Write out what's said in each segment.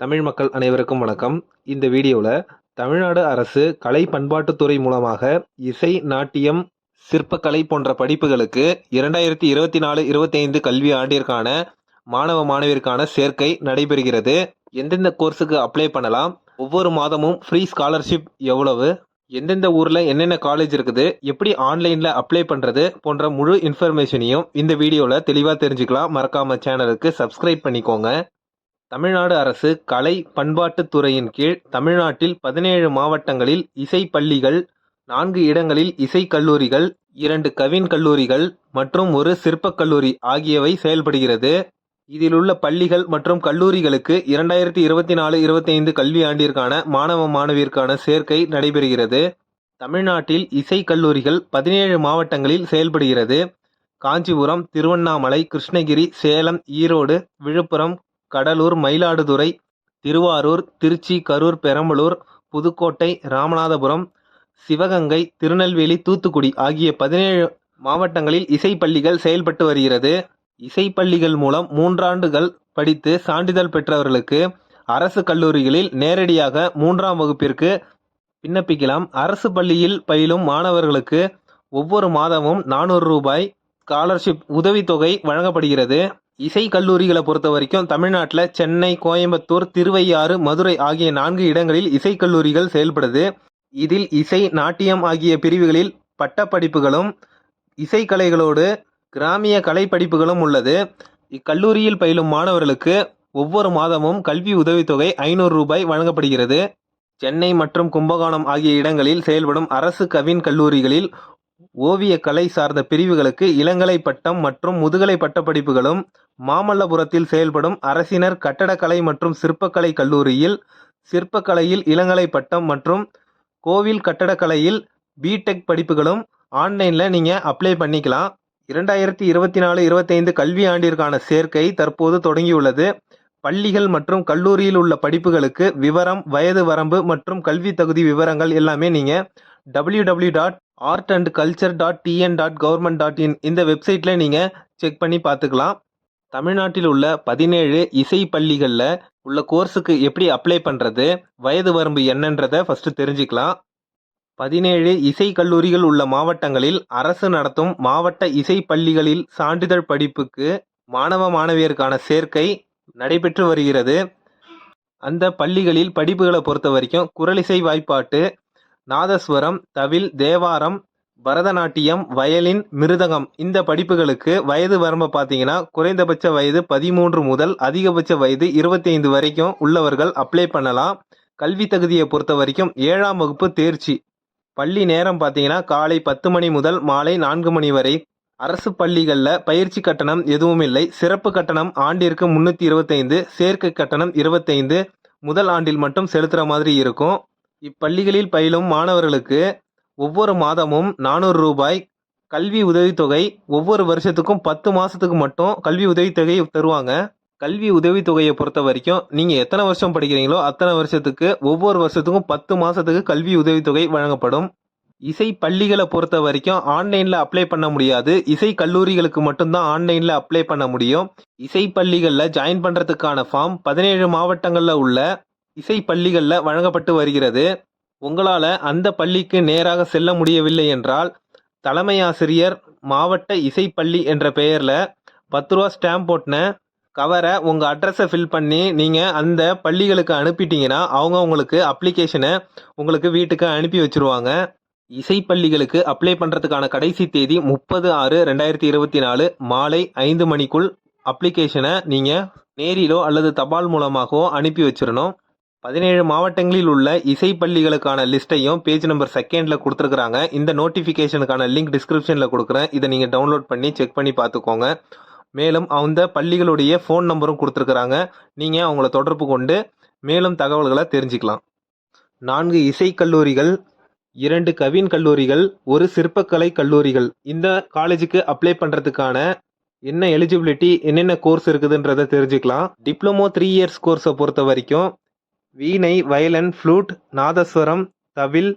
தமிழ் மக்கள் அனைவருக்கும் வணக்கம். இந்த வீடியோவில் தமிழ்நாடு அரசு கலை பண்பாட்டுத்துறை மூலமாக இசை நாட்டியம் சிற்பக்கலை போன்ற படிப்புகளுக்கு இரண்டாயிரத்தி இருபத்தி நாலு இருபத்தைந்து கல்வி ஆண்டிற்கான மாணவ மாணவிற்கான சேர்க்கை நடைபெறுகிறது. எந்தெந்த கோர்ஸுக்கு அப்ளை பண்ணலாம்? ஒவ்வொரு மாதமும் ஃப்ரீ ஸ்காலர்ஷிப் எவ்வளவு? எந்தெந்த ஊரில் என்னென்ன காலேஜ் இருக்குது? எப்படி ஆன்லைனில் அப்ளை பண்ணுறது போன்ற முழு இன்ஃபர்மேஷனையும் இந்த வீடியோவில் தெளிவாக தெரிஞ்சுக்கலாம். மறக்காமல் சேனலுக்கு சப்ஸ்கிரைப் பண்ணிக்கோங்க. தமிழ்நாடு அரசு கலை பண்பாட்டுத் துறையின் கீழ் தமிழ்நாட்டில் பதினேழு மாவட்டங்களில் இசை பள்ளிகள் நான்கு இடங்களில் இசை கல்லூரிகள் இரண்டு கவின் கல்லூரிகள் மற்றும் ஒரு சிற்பக் கல்லூரி ஆகியவை செயல்படுகிறது. இதில் உள்ள பள்ளிகள் மற்றும் கல்லூரிகளுக்கு இரண்டாயிரத்தி இருபத்தி நாலு இருபத்தைந்து கல்வி ஆண்டிற்கான மாணவ மாணவிற்கான சேர்க்கை நடைபெறுகிறது. தமிழ்நாட்டில் இசை கல்லூரிகள் பதினேழு மாவட்டங்களில் செயல்படுகிறது. காஞ்சிபுரம் திருவண்ணாமலை கிருஷ்ணகிரி சேலம் ஈரோடு விழுப்புரம் கடலூர் மயிலாடுதுறை திருவாரூர் திருச்சி கரூர் பெரம்பலூர் புதுக்கோட்டை ராமநாதபுரம் சிவகங்கை திருநெல்வேலி தூத்துக்குடி ஆகிய பதினேழு மாவட்டங்களில் இசை பள்ளிகள் செயல்பட்டு வருகிறது. இசை பள்ளிகள் மூலம் மூன்றாண்டுகள் படித்து சான்றிதழ் பெற்றவர்களுக்கு அரசு கல்லூரிகளில் நேரடியாக மூன்றாம் வகுப்பிற்கு விண்ணப்பிக்கலாம். அரசு பள்ளியில் பயிலும் மாணவர்களுக்கு ஒவ்வொரு மாதமும் நானூறு ரூபாய் ஸ்காலர்ஷிப் உதவித்தொகை வழங்கப்படுகிறது. இசை கல்லூரிகளை பொறுத்த வரைக்கும் தமிழ்நாட்டில் சென்னை கோயம்புத்தூர் திருவையாறு மதுரை ஆகிய நான்கு இடங்களில் இசை கல்லூரிகள் செயல்படுது. இதில் இசை நாட்டியம் ஆகிய பிரிவுகளில் பட்டப்படிப்புகளும் இசைக்கலைகளோடு கிராமிய கலை படிப்புகளும் உள்ளது. இக்கல்லூரியில் பயிலும் மாணவர்களுக்கு ஒவ்வொரு மாதமும் கல்வி உதவித்தொகை ஐநூறு ரூபாய் வழங்கப்படுகிறது. சென்னை மற்றும் கும்பகோணம் ஆகிய இடங்களில் செயல்படும் அரசு கவின் கல்லூரிகளில் ஓவியக்கலை சார்ந்த பிரிவுகளுக்கு இளங்கலை பட்டம் மற்றும் முதுகலை பட்டப்படிப்புகளும் மாமல்லபுரத்தில் செயல்படும் அரசினர் கட்டடக்கலை மற்றும் சிற்பக்கலை கல்லூரியில் சிற்பக்கலையில் இளங்கலை பட்டம் மற்றும் கோவில் கட்டடக்கலையில் பிடெக் படிப்புகளும் ஆன்லைனில் நீங்கள் அப்ளை பண்ணிக்கலாம். இரண்டாயிரத்தி இருபத்தி நாலு இருபத்தைந்து கல்வி ஆண்டிற்கான சேர்க்கை தற்போது தொடங்கியுள்ளது. பள்ளிகள் மற்றும் கல்லூரியில் உள்ள படிப்புகளுக்கு விவரம் வயது வரம்பு மற்றும் கல்வி தகுதி விவரங்கள் எல்லாமே நீங்கள் W W dot art and culture dot TN dot government dot in இந்த வெப்சைட்டில் நீங்கள் செக் பண்ணி பார்த்துக்கலாம். தமிழ்நாட்டில் உள்ள பதினேழு இசை பள்ளிகளில் உள்ள கோர்ஸுக்கு எப்படி அப்ளை பண்ணுறது வயது வரம்பு என்னன்றதை ஃபஸ்ட்டு தெரிஞ்சுக்கலாம். பதினேழு இசை கல்லூரிகள் உள்ள மாவட்டங்களில் அரசு நடத்தும் மாவட்ட இசை பள்ளிகளில் சான்றிதழ் படிப்புக்கு மாணவ மாணவியருக்கான சேர்க்கை நடைபெற்று வருகிறது. அந்த பள்ளிகளில் படிப்புகளை பொறுத்த வரைக்கும் குரலிசை வாய்ப்பாட்டு நாதஸ்வரம் தவில் தேவாரம் பரதநாட்டியம் வயலின் மிருதகம் இந்த படிப்புகளுக்கு வயது வரம்பை பார்த்தீங்கன்னா குறைந்தபட்ச வயது பதிமூன்று முதல் அதிகபட்ச வயது இருபத்தி ஐந்து வரைக்கும் உள்ளவர்கள் அப்ளை பண்ணலாம். கல்வி தகுதியை பொறுத்த வரைக்கும் ஏழாம் வகுப்பு தேர்ச்சி. பள்ளி நேரம் பார்த்தீங்கன்னா காலை பத்து மணி முதல் மாலை நான்கு மணி வரை. அரசு பள்ளிகளில் பயிற்சி கட்டணம் எதுவும் இல்லை. சிறப்பு கட்டணம் ஆண்டிற்கு முந்நூற்றி இருபத்தைந்து சேர்க்கை கட்டணம் இருபத்தைந்து. முதல் ஆண்டில் மட்டும் செலுத்துகிற மாதிரி இருக்கும். இப்பள்ளிகளில் பயிலும் மாணவர்களுக்கு ஒவ்வொரு மாதமும் நானூறு ரூபாய் கல்வி உதவித்தொகை ஒவ்வொரு வருஷத்துக்கும் பத்து மாதத்துக்கு மட்டும் கல்வி உதவித்தொகை தருவாங்க. கல்வி உதவித்தொகையை பொறுத்த வரைக்கும் நீங்கள் எத்தனை வருஷம் படிக்கிறீங்களோ அத்தனை வருஷத்துக்கு ஒவ்வொரு வருஷத்துக்கும் பத்து மாதத்துக்கு கல்வி உதவித்தொகை வழங்கப்படும். இசை பள்ளிகளை பொறுத்த வரைக்கும் ஆன்லைனில் அப்ளை பண்ண முடியாது. இசை கல்லூரிகளுக்கு மட்டும்தான் ஆன்லைனில் அப்ளை பண்ண முடியும். இசை பள்ளிகளில் ஜாயின் பண்ணுறதுக்கான ஃபார்ம் பதினேழு மாவட்டங்களில் உள்ள இசை பள்ளிகளில் வழங்கப்பட்டு வருகிறது. உங்களால் அந்த பள்ளிக்கு நேராக செல்ல முடியவில்லை என்றால் தலைமை ஆசிரியர் மாவட்ட இசைப்பள்ளி என்ற பெயரில் பத்து ரூபா ஸ்டாம்ப் போட்டின கவரை உங்கள் அட்ரஸை ஃபில் பண்ணி நீங்கள் அந்த பள்ளிகளுக்கு அனுப்பிட்டீங்கன்னா அவங்க உங்களுக்கு அப்ளிகேஷனை உங்களுக்கு வீட்டுக்கு அனுப்பி வச்சுருவாங்க. இசைப்பள்ளிகளுக்கு அப்ளை பண்ணுறதுக்கான கடைசி தேதி முப்பது ஆறு ரெண்டாயிரத்தி இருபத்தி நாலு மாலை ஐந்து மணிக்குள் அப்ளிகேஷனை நீங்கள் நேரிலோ அல்லது தபால் மூலமாகவோ அனுப்பி வச்சிடணும் பதினேழு மாவட்டங்களில் உள்ள இசை பள்ளிகளுக்கான லிஸ்ட்டையும் பேஜ் நம்பர் செகண்டில் கொடுத்துருக்குறாங்க. இந்த நோட்டிஃபிகேஷனுக்கான லிங்க் டிஸ்கிரிப்ஷனில் கொடுக்குறேன். இதை நீங்கள் டவுன்லோட் பண்ணி செக் பண்ணி பார்த்துக்கோங்க. மேலும் அந்த பள்ளிகளுடைய ஃபோன் நம்பரும் கொடுத்துருக்குறாங்க. நீங்கள் அவங்கள தொடர்பு கொண்டு மேலும் தகவல்களை தெரிஞ்சுக்கலாம். நான்கு இசை கல்லூரிகள் இரண்டு கவின் கல்லூரிகள் ஒரு சிற்பக்கலை கல்லூரிகள். இந்த காலேஜுக்கு அப்ளை பண்ணுறதுக்கான என்ன எலிஜிபிலிட்டி என்னென்ன கோர்ஸ் இருக்குதுன்றதை தெரிஞ்சுக்கலாம். டிப்ளமோ த்ரீ இயர்ஸ் கோர்ஸை பொறுத்த வரைக்கும் வீணை வயலன் ஃப்ளூட் நாதஸ்வரம் தவில்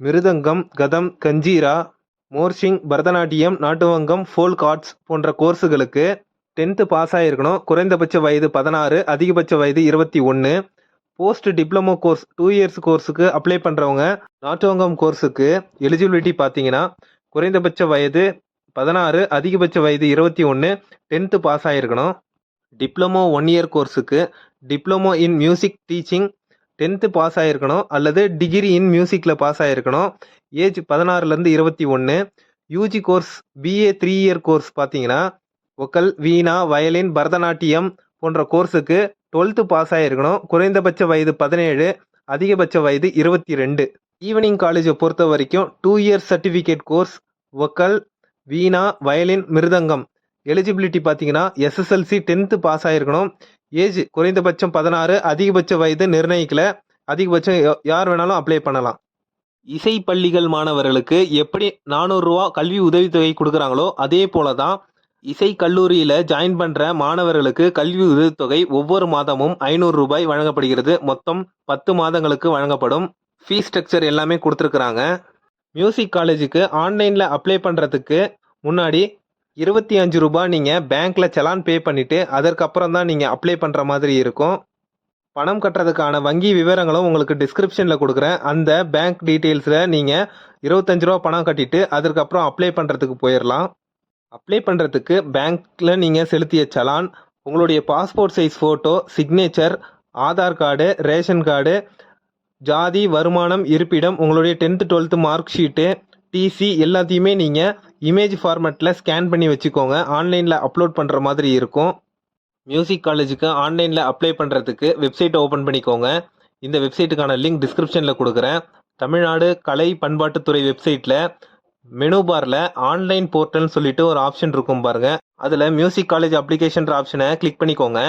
மிருதங்கம் கதம் கஞ்சீரா மோர்ஷிங் பரதநாட்டியம் நாட்டுவங்கம் ஃபோல்க் ஆர்ட்ஸ் போன்ற கோர்ஸுகளுக்கு டென்த்து பாஸ் ஆகிருக்கணும் குறைந்தபட்ச வயது பதினாறு அதிகபட்ச வயது இருபத்தி ஒன்று post diploma course two years கோர்ஸுக்கு apply பண்ணுறவங்க நாட்டுவங்கம் கோர்ஸுக்கு எலிஜிபிலிட்டி பார்த்தீங்கன்னா குறைந்தபட்ச வயது பதினாறு அதிகபட்ச வயது இருபத்தி ஒன்று டென்த்து பாஸ் ஆகிருக்கணும் diploma one year கோர்ஸுக்கு diploma in music teaching tenth pass ஆகிருக்கணும் அல்லது டிகிரி இன் மியூசிக்கில் பாஸ் ஆகிருக்கணும் ஏஜ் பதினாறுலேருந்து இருபத்தி ஒன்று UG course BA three year course பார்த்தீங்கன்னா ஒக்கல் வீணா வயலின் பரதநாட்டியம் போன்ற கோர்ஸுக்கு டுவெல்த்து பாஸ் ஆகிருக்கணும் குறைந்தபட்ச வயது பதினேழு அதிகபட்ச வயது இருபத்தி ரெண்டு. ஈவினிங் காலேஜை பொறுத்த வரைக்கும் two years certificate course vocal veena violin mridangam. Eligibility பார்த்தீங்கன்னா எஸ்எஸ்எல்சி டென்த்து பாஸ் ஆகிருக்கணும் ஏஜ் குறைந்தபட்சம் பதினாறு அதிகபட்ச வயது நிர்ணயிக்கல. அதிகபட்சம் யார் வேணாலும் அப்ளை பண்ணலாம். இசை பள்ளிகள் மாணவர்களுக்கு எப்படி நானூறுரூவா கல்வி உதவித்தொகை கொடுக்குறாங்களோ அதே போல தான் இசை கல்லூரியில் ஜாயின் பண்ணுற மாணவர்களுக்கு கல்வி உதவித்தொகை ஒவ்வொரு மாதமும் ஐநூறு ரூபாய் வழங்கப்படுகிறது. மொத்தம் பத்து மாதங்களுக்கு வழங்கப்படும். ஃபீஸ் ஸ்ட்ரக்சர் எல்லாமே கொடுத்துருக்குறாங்க. மியூசிக் காலேஜுக்கு ஆன்லைனில் அப்ளை பண்ணுறதுக்கு முன்னாடி இருபத்தி அஞ்சு ரூபாய் நீங்கள் பேங்க்கில் செலான் பே பண்ணிவிட்டு அதற்கப்புறம் தான் நீங்கள் அப்ளை பண்ணுற மாதிரி இருக்கும். பணம் கட்டுறதுக்கான வங்கி விவரங்களும் உங்களுக்கு டிஸ்கிரிப்ஷனில் கொடுக்குறேன். அந்த பேங்க் டீட்டெயில்ஸில் நீங்கள் இருபத்தஞ்சு ரூபா பணம் கட்டிட்டு அதற்கப்புறம் அப்ளை பண்ணுறதுக்கு போயிடலாம் அப்ளை பண்ணுறதுக்கு பேங்க்கில் நீங்கள் செலுத்திய சலான் உங்களுடைய passport size photo signature Aadhaar card ration card ஜாதி வருமானம் இருப்பிடம் உங்களுடைய tenth twelfth mark sheet TC எல்லாத்தையுமே நீங்கள் இமேஜ் ஃபார்மேட்டில் ஸ்கேன் பண்ணி வச்சுக்கோங்க. ஆன்லைனில் அப்லோட் பண்ணுற மாதிரி இருக்கும். மியூசிக் காலேஜுக்கு ஆன்லைனில் அப்ளை பண்ணுறதுக்கு வெப்சைட்டை ஓப்பன் பண்ணிக்கோங்க. இந்த வெப்சைட்டுக்கான லிங்க் டிஸ்கிரிப்ஷனில் கொடுக்குறேன். தமிழ்நாடு கலை பண்பாட்டுத்துறை வெப்சைட்டில் மெனு பாரில் ஆன்லைன் போர்ட்டல்னு சொல்லிட்டு ஒரு ஆப்ஷன் இருக்கும் பாருங்கள் அதில் மியூசிக் காலேஜ் அப்ளிகேஷன்ற ஆப்ஷனை கிளிக் பண்ணிக்கோங்க.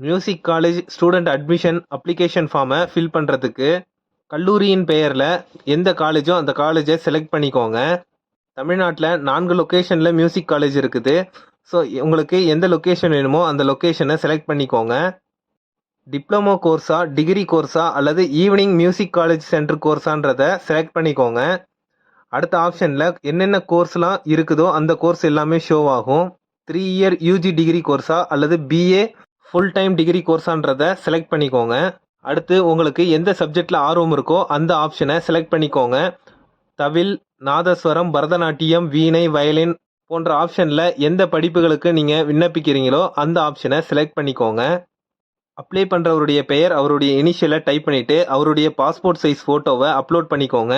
Music college student admission application ஃபார்மை ஃபில் பண்ணுறதுக்கு கல்லூரியின் பெயரில் எந்த காலேஜோ அந்த காலேஜை செலக்ட் பண்ணிக்கோங்க. தமிழ்நாட்டில் நான்கு லொக்கேஷனில் மியூசிக் காலேஜ் இருக்குது. ஸோ உங்களுக்கு எந்த லொக்கேஷன் வேணுமோ அந்த லொக்கேஷனை செலக்ட் பண்ணிக்கோங்க. டிப்ளமோ கோர்ஸா டிகிரி கோர்ஸா அல்லது ஈவினிங் மியூசிக் காலேஜ் சென்டர் கோர்ஸான்றதை செலக்ட் பண்ணிக்கோங்க. அடுத்த ஆப்ஷனில் என்னென்ன கோர்ஸ்லாம் இருக்குதோ அந்த கோர்ஸ் எல்லாமே ஷோ ஆகும். த்ரீ இயர் யூஜி டிகிரி கோர்ஸா அல்லது பிஏ ஃபுல் டைம் டிகிரி கோர்ஸான்றதை செலக்ட் பண்ணிக்கோங்க. அடுத்து உங்களுக்கு எந்த சப்ஜெக்டில் ஆர்வம் இருக்கோ அந்த ஆப்ஷனை செலக்ட் பண்ணிக்கோங்க. தவில் நாதஸ்வரம் பரதநாட்டியம் வீணை வயலின் போன்ற ஆப்ஷனில் எந்த படிப்புகளுக்கு நீங்கள் விண்ணப்பிக்கிறீங்களோ அந்த ஆப்ஷனை செலக்ட் பண்ணிக்கோங்க. அப்ளை பண்ணுறவருடைய பெயர் அவருடைய இனிஷியலை டைப் பண்ணிவிட்டு அவருடைய பாஸ்போர்ட் சைஸ் ஃபோட்டோவை அப்லோட் பண்ணிக்கோங்க.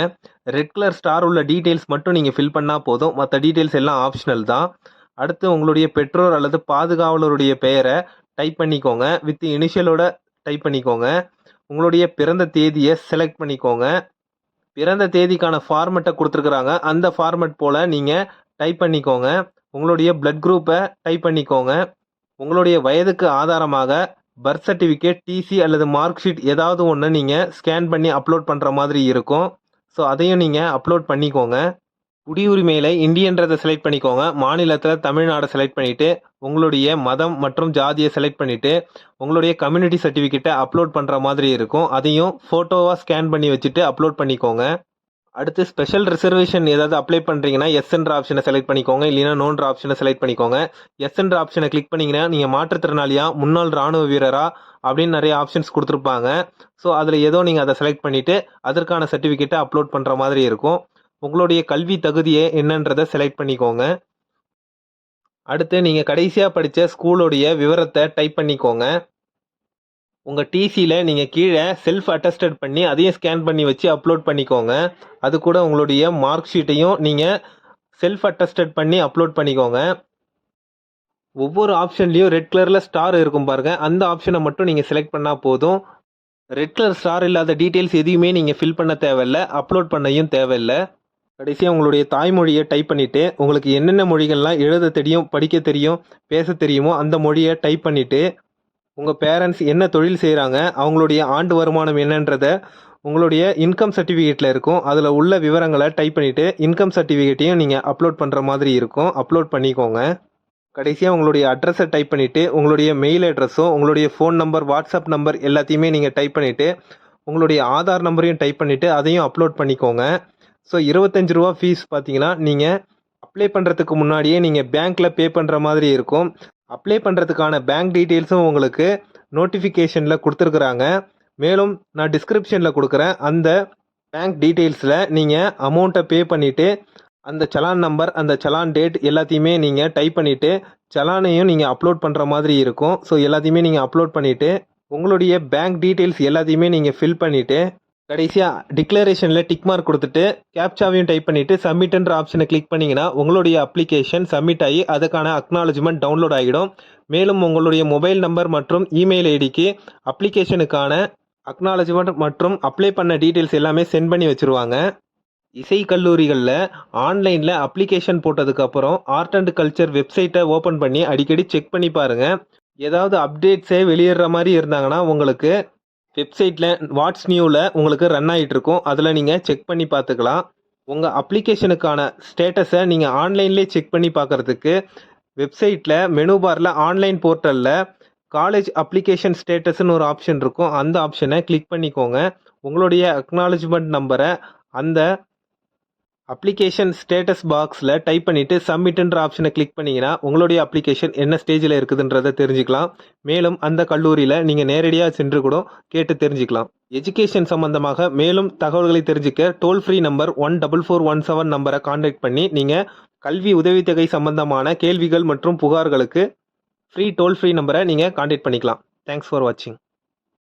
ரெட் கலர் ஸ்டார் உள்ள டீட்டெயில்ஸ் மட்டும் நீங்கள் ஃபில் பண்ணால் போதும். மற்ற டீட்டெயில்ஸ் எல்லாம் ஆப்ஷனல் தான். அடுத்து உங்களுடைய பெற்றோர் அல்லது பாதுகாவலருடைய பெயரை டைப் பண்ணிக்கோங்க. வித் இனிஷியலோட டைப் பண்ணிக்கோங்க. உங்களுடைய பிறந்த தேதியை செலக்ட் பண்ணிக்கோங்க. பிறந்த தேதிக்கான ஃபார்மெட்டை கொடுத்துருக்குறாங்க. அந்த ஃபார்மெட் போல் நீங்கள் டைப் பண்ணிக்கோங்க. உங்களுடைய பிளட் குரூப்பை டைப் பண்ணிக்கோங்க. உங்களுடைய வயதுக்கு ஆதாரமாக பர்த் சர்டிஃபிகேட் டிசி அல்லது மார்க் ஷீட் ஏதாவது ஒன்று நீங்கள் ஸ்கேன் பண்ணி அப்லோட் பண்ணுற மாதிரி இருக்கும். ஸோ அதையும் நீங்கள் அப்லோட் பண்ணிக்கோங்க. குடியுரிமையில் இந்தியன்றதை செலக்ட் பண்ணிக்கோங்க. மாநிலத்தில் தமிழ்நாடை செலக்ட் பண்ணிவிட்டு உங்களுடைய மதம் மற்றும் ஜாதியை செலக்ட் பண்ணிவிட்டு உங்களுடைய கம்யூனிட்டி சர்டிஃபிகேட்டை அப்லோட் பண்ணுற மாதிரி இருக்கும். அதையும் ஃபோட்டோவாக ஸ்கேன் பண்ணி வச்சுட்டு அப்லோட் பண்ணிக்கோங்க. அடுத்து ஸ்பெஷல் ரிசர்வேஷன் ஏதாவது அப்ளை பண்ணுறீங்கன்னா எஸ்என்ற ஆப்ஷனை செலக்ட் பண்ணிக்கோங்க. இல்லைன்னா நோன்ற ஆப்ஷனை செலக்ட் பண்ணிக்கோங்க. எஸ்என்ற ஆப்ஷனை கிளிக் பண்ணிங்கன்னா நீங்கள் மாற்றுத்திறனாளியாக முன்னாள் ராணுவ வீரரா அப்படின்னு நிறைய ஆப்ஷன்ஸ் கொடுத்துருப்பாங்க. ஸோ அதில் ஏதோ நீங்கள் அதை செலக்ட் பண்ணிவிட்டு அதற்கான சர்டிஃபிகேட்டை அப்லோட் பண்ணுற மாதிரி இருக்கும். உங்களுடைய கல்வி தகுதியை என்னன்றதை செலக்ட் பண்ணிக்கோங்க. அடுத்து நீங்கள் கடைசியாக படித்த ஸ்கூலுடைய விவரத்தை டைப் பண்ணிக்கோங்க. உங்கள் டிசியில் நீங்கள் கீழே செல்ஃப் அட்டஸ்டட் பண்ணி அதையும் ஸ்கேன் பண்ணி வச்சு அப்லோட் பண்ணிக்கோங்க. அது கூட உங்களுடைய மார்க் ஷீட்டையும் நீங்கள் செல்ஃப் அட்டஸ்டட் பண்ணி அப்லோட் பண்ணிக்கோங்க. ஒவ்வொரு ஆப்ஷன்லேயும் ரெட் கலரில் ஸ்டார் இருக்கும் பாருங்க. அந்த ஆப்ஷனை மட்டும் நீங்கள் செலக்ட் பண்ணால் போதும். ரெட் கலர் ஸ்டார் இல்லாத டீட்டெயில்ஸ் எதையுமே நீங்கள் ஃபில் பண்ண தேவையில்ல. அப்லோட் பண்ணையும் தேவையில்லை. கடைசியாக உங்களுடைய தாய்மொழியை டைப் பண்ணிவிட்டு உங்களுக்கு என்னென்ன மொழிகள்லாம் எழுத தெரியும் படிக்க தெரியும் பேச தெரியுமோ அந்த மொழியை டைப் பண்ணிவிட்டு உங்கள் பேரண்ட்ஸ் என்ன தொழில் செய்கிறாங்க அவங்களுடைய ஆண்டு வருமானம் என்னன்றதை உங்களுடைய இன்கம் சர்டிஃபிகேட்டில் இருக்கும். அதில் உள்ள விவரங்களை டைப் பண்ணிவிட்டு இன்கம் சர்டிஃபிகேட்டையும் நீங்கள் அப்லோட் பண்ணுற மாதிரி இருக்கும். அப்லோட் பண்ணிக்கோங்க. கடைசியாக உங்களுடைய அட்ரஸை டைப் பண்ணிவிட்டு உங்களுடைய மெயில் அட்ரஸும் உங்களுடைய ஃபோன் நம்பர் வாட்ஸ்அப் நம்பர் எல்லாத்தையுமே நீங்கள் டைப் பண்ணிவிட்டு உங்களுடைய ஆதார் நம்பரையும் டைப் பண்ணிவிட்டு அதையும் அப்லோட் பண்ணிக்கோங்க. ஸோ இருபத்தஞ்சு ரூபா ஃபீஸ் பார்த்தீங்கன்னா நீங்கள் அப்ளை பண்ணுறதுக்கு முன்னாடியே நீங்கள் பேங்க்கில் பே பண்ணுற மாதிரி இருக்கும். அப்ளை பண்ணுறதுக்கான பேங்க் டீட்டெயில்ஸும் உங்களுக்கு நோட்டிஃபிகேஷனில் கொடுத்துருக்குறாங்க. மேலும் நான் டிஸ்கிரிப்ஷனில் கொடுக்குறேன். அந்த பேங்க் டீட்டெயில்ஸில் நீங்கள் அமௌண்ட்டை பே பண்ணிவிட்டு அந்த சலான் நம்பர் அந்த சலான் டேட் எல்லாத்தையுமே நீங்கள் டைப் பண்ணிவிட்டு சலானையும் நீங்கள் அப்லோட் பண்ணுற மாதிரி இருக்கும். ஸோ எல்லாத்தையுமே நீங்கள் அப்லோட் பண்ணிவிட்டு உங்களுடைய பேங்க் டீட்டெயில்ஸ் எல்லாத்தையுமே நீங்கள் ஃபில் பண்ணிவிட்டு கடைசியாக டிக்ளரேஷனில் டிக் மார்க் கொடுத்துட்டு கேப்சாவையும் டைப் பண்ணிவிட்டு சப்மிட்ன்ற ஆப்ஷனை கிளிக் பண்ணிங்கன்னா உங்களுடைய அப்ளிகேஷன் சப்மிட் ஆகி அதுக்கான அக்னாலஜ்மெண்ட் டவுன்லோட் ஆகிடும். மேலும் உங்களுடைய மொபைல் நம்பர் மற்றும் இமெயில் ஐடிக்கு அப்ளிகேஷனுக்கான அக்னாலஜ்மெண்ட் மற்றும் அப்ளை பண்ண டீட்டெயில்ஸ் எல்லாமே சென்ட் பண்ணி வச்சுருவாங்க. இசை கல்லூரிகளில் ஆன்லைனில் அப்ளிகேஷன் போட்டதுக்கப்புறம் ஆர்ட் அண்ட் கல்ச்சர் வெப்சைட்டை ஓப்பன் பண்ணி அடிக்கடி செக் பண்ணி பாருங்கள் ஏதாவது அப்டேட்ஸே வெளியிடுற மாதிரி இருந்தாங்கன்னா உங்களுக்கு வெப்சைட்டில் வாட்ஸ் நியூவில் உங்களுக்கு ரன் ஆகிட்டு இருக்கும் அதில் நீங்கள் செக் பண்ணி பார்த்துக்கலாம். உங்கள் அப்ளிகேஷனுக்கான ஸ்டேட்டஸை நீங்கள் ஆன்லைன்லேயே செக் பண்ணி பார்க்குறதுக்கு வெப்சைட்டில் மெனு பாரில் ஆன்லைன் போர்ட்டலில் காலேஜ் அப்ளிகேஷன் ஸ்டேட்டஸ்னு ஒரு ஆப்ஷன் இருக்கும். அந்த ஆப்ஷனை கிளிக் பண்ணிக்கோங்க. உங்களுடைய அக்னாலஜ்மெண்ட் நம்பரை அந்த அப்ளிகேஷன் ஸ்டேட்டஸ் பாக்ஸில் டைப் பண்ணிவிட்டு சப்மிட்டுன்ற ஆப்ஷனை கிளிக் பண்ணிங்கன்னா உங்களுடைய அப்ளிகேஷன் என்ன ஸ்டேஜில் இருக்குதுன்றதை தெரிஞ்சுக்கலாம். மேலும் அந்த கல்லூரியில் நீங்கள் நேரடியாக சென்று கூட கேட்டு தெரிஞ்சுக்கலாம். எஜுகேஷன் சம்பந்தமாக மேலும் தகவல்களை தெரிஞ்சுக்க toll free number one double four one seven நம்பரை காண்டாக்ட் பண்ணி நீங்கள் கல்வி உதவித்தொகை சம்பந்தமான கேள்விகள் மற்றும் புகார்களுக்கு ஃப்ரீ டோல் ஃப்ரீ நம்பரை நீங்கள் காண்டாக்ட் பண்ணிக்கலாம். தேங்க்ஸ் ஃபார் வாட்சிங்